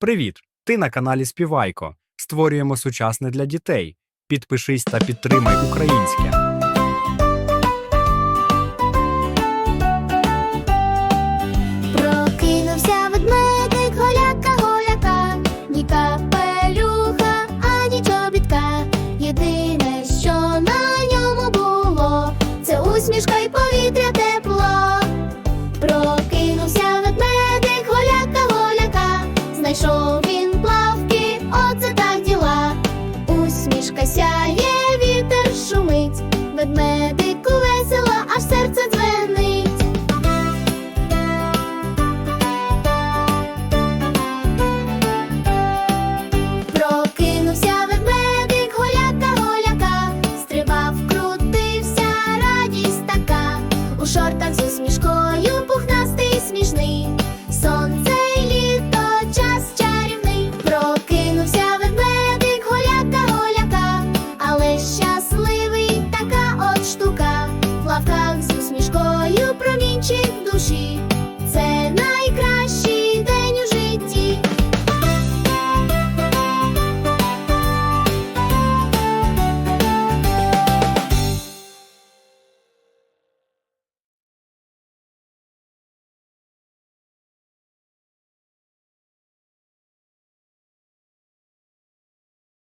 Привіт! Ти на каналі Співайко. Створюємо сучасне для дітей. Підпишись та підтримай українське. Прокинувся ведмедик, голяка, голяка, ні капелюха, ані чобітка. Єдине, що на ньому було, це усмішка й повітря знайшов він плавки, оце так діла. Усмішка сяє, вітер шумить, ведмедику весело, аж серце дзвенить. Прокинувся ведмедик, голяка, голяка, стрибав, крутився, радість така, у шортах